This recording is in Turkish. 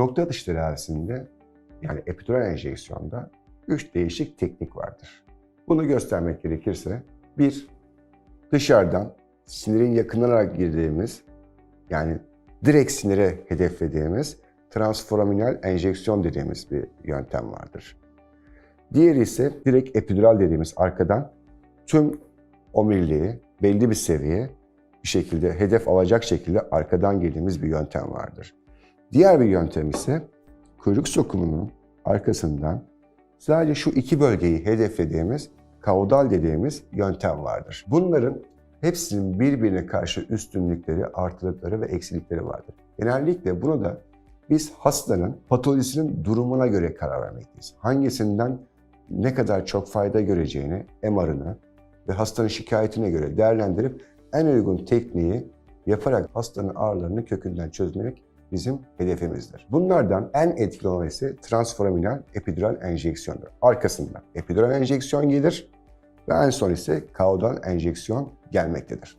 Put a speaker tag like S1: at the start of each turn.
S1: Nokta atış tedavisinde yani epidural enjeksiyonda üç değişik teknik vardır. Bunu göstermek gerekirse bir dışarıdan sinirin yakınlanarak girdiğimiz yani direkt sinire hedeflediğimiz transforaminal enjeksiyon dediğimiz bir yöntem vardır. Diğeri ise direkt epidural dediğimiz arkadan tüm omuriliği belli bir seviye bir şekilde hedef alacak şekilde arkadan girdiğimiz bir yöntem vardır. Diğer bir yöntem ise kuyruk sokumunun arkasından sadece şu iki bölgeyi hedeflediğimiz kaudal dediğimiz yöntem vardır. Bunların hepsinin birbirine karşı üstünlükleri, artılıkları ve eksilikleri vardır. Genellikle bunu da biz hastanın patolojisinin durumuna göre karar vermekteyiz. Hangisinden ne kadar çok fayda göreceğini, MR'ını ve hastanın şikayetine göre değerlendirip en uygun tekniği yaparak hastanın ağrılarını kökünden çözmek bizim hedefimizdir. Bunlardan en etkili olan ise transforaminal epidural enjeksiyondur. Arkasından epidural enjeksiyon gelir ve en son ise kaudal enjeksiyon gelmektedir.